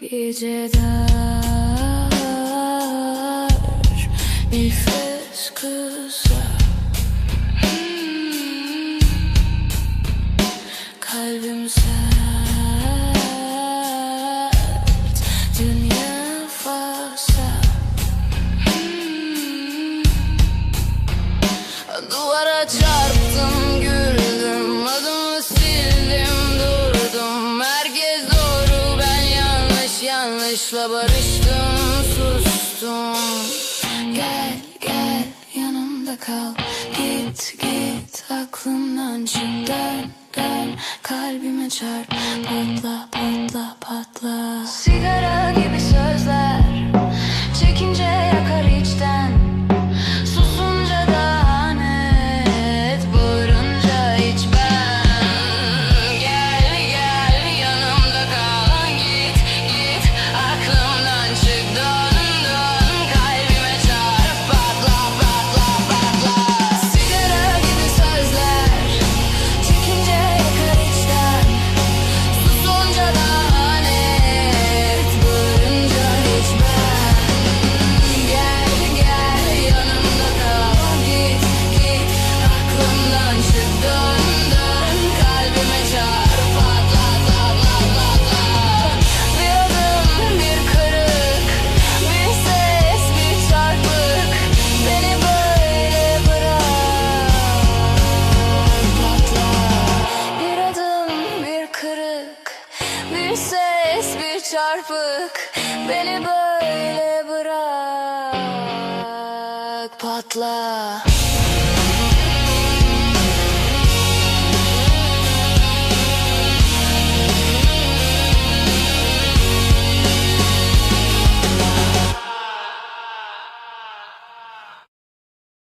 Gece dar nefes kısa. Hmm, kalbim sert Dünya fazla hmm. Duvara çarpı bakışla barıştım sustum. Gel gel yanımda kal. Git git aklımdan çık. Dön dön kalbime çarp. Patla patla patla. çarpık Beni böyle bırak Patla.